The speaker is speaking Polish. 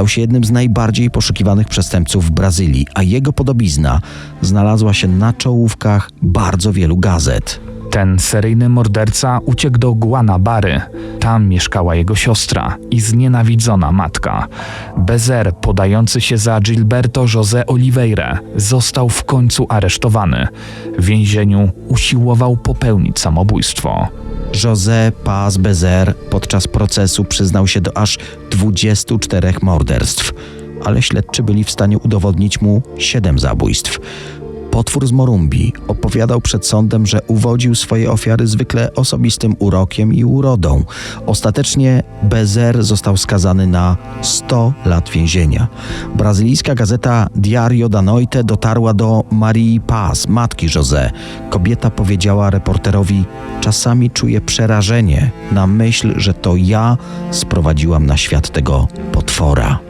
stał się jednym z najbardziej poszukiwanych przestępców w Brazylii, a jego podobizna znalazła się na czołówkach bardzo wielu gazet. Ten seryjny morderca uciekł do Guanabary. Tam mieszkała jego siostra i znienawidzona matka. Bezer, podający się za Gilberto José Oliveira, został w końcu aresztowany. W więzieniu usiłował popełnić samobójstwo. José Paz Bezer podczas procesu przyznał się do aż 24 morderstw, ale śledczy byli w stanie udowodnić mu 7 zabójstw. Potwór z Morumbi opowiadał przed sądem, że uwodził swoje ofiary zwykle osobistym urokiem i urodą. Ostatecznie Bezer został skazany na 100 lat więzienia. Brazylijska gazeta Diario da Noite dotarła do Marii Paz, matki José. Kobieta powiedziała reporterowi: Czasami czuję przerażenie na myśl, że to ja sprowadziłam na świat tego potwora.